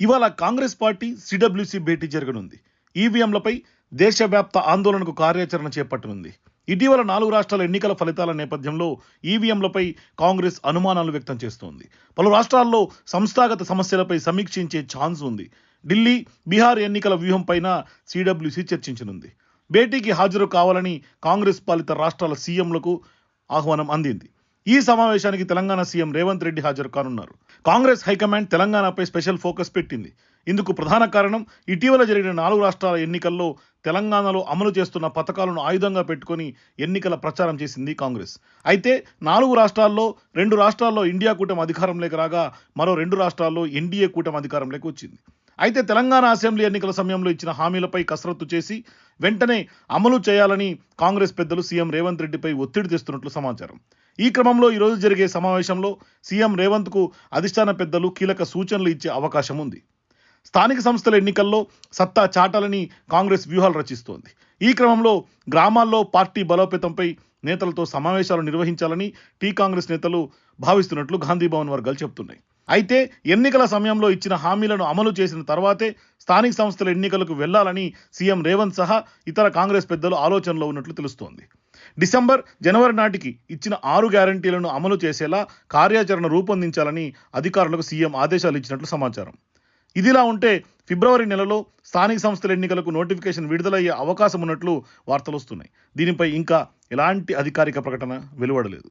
ఇవాళ Congress party CWC భేటీ జరగనుంది. ఈవీఎంలపై దేశవ్యాప్త ఆందోళనకు కార్యాచరణ చేపట్టనుంది. ఇటీవల నాలుగు రాష్ట్రాల ఎన్నికల ఫలితాల నేపథ్యంలో ఈవీఎంలపై కాంగ్రెస్ అనుమానాలు వ్యక్తం చేస్తోంది. పలు రాష్ట్రాల్లో సంస్థాగత సమస్యలపై సమీక్షించే ఛాన్స్ ఉంది. ఢిల్లీ బీహార్ ఎన్నికల వ్యూహంపైన సిడబ్ల్యూసి చర్చించనుంది. భేటీకి హాజరు కావాలని కాంగ్రెస్ పాలిత రాష్ట్రాల సీఎంలకు ఆహ్వానం అందింది. ఈ సమావేశానికి తెలంగాణ సీఎం రేవంత్ రెడ్డి హాజరు కానున్నారు. కాంగ్రెస్ హైకమాండ్ తెలంగాణపై స్పెషల్ ఫోకస్ పెట్టింది. ఇందుకు ప్రధాన కారణం ఇటీవల జరిగిన నాలుగు రాష్ట్రాల ఎన్నికల్లో తెలంగాణలో అమలు చేస్తున్న పథకాలను ఆయుధంగా పెట్టుకుని ఎన్నికల ప్రచారం చేసింది కాంగ్రెస్. అయితే నాలుగు రాష్ట్రాల్లో రెండు రాష్ట్రాల్లో ఇండియా కూటమి అధికారంలోకి రాగా మరో రెండు రాష్ట్రాల్లో ఎన్డీఏ కూటమి అధికారంలోకి వచ్చింది. అయితే తెలంగాణ అసెంబ్లీ ఎన్నికల సమయంలో ఇచ్చిన హామీలపై కసరత్తు చేసి వెంటనే అమలు చేయాలని కాంగ్రెస్ పెద్దలు సీఎం రేవంత్ రెడ్డిపై ఒత్తిడి తెస్తున్నట్లు సమాచారం. ఈ క్రమంలో ఈరోజు జరిగే సమావేశంలో సీఎం రేవంత్కు అధిష్టాన పెద్దలు కీలక సూచనలు ఇచ్చే అవకాశం ఉంది. స్థానిక సంస్థల ఎన్నికల్లో సత్తా చాటాలని కాంగ్రెస్ వ్యూహాలు రచిస్తోంది. ఈ క్రమంలో గ్రామాల్లో పార్టీ బలోపేతంపై నేతలతో సమావేశాలు నిర్వహించాలని టీ కాంగ్రెస్ నేతలు భావిస్తున్నట్లు గాంధీభవన్ వర్గాలు చెబుతున్నాయి. అయితే ఎన్నికల సమయంలో ఇచ్చిన హామీలను అమలు చేసిన తర్వాతే స్థానిక సంస్థల ఎన్నికలకు వెళ్ళాలని సీఎం రేవంత్ సహా ఇతర కాంగ్రెస్ పెద్దలు ఆలోచనలో ఉన్నట్లు తెలుస్తోంది. డిసెంబర్ జనవరి నాటికి ఇచ్చిన ఆరు గ్యారంటీలను అమలు చేసేలా కార్యాచరణ రూపొందించాలని అధికారులకు సీఎం ఆదేశాలు ఇచ్చినట్లు సమాచారం. ఇదిలా ఉంటే ఫిబ్రవరి నెలలో స్థానిక సంస్థల ఎన్నికలకు నోటిఫికేషన్ విడుదలయ్యే అవకాశం ఉన్నట్లు వార్తలు వస్తున్నాయి. దీనిపై ఇంకా ఎలాంటి అధికారిక ప్రకటన వెలువడలేదు.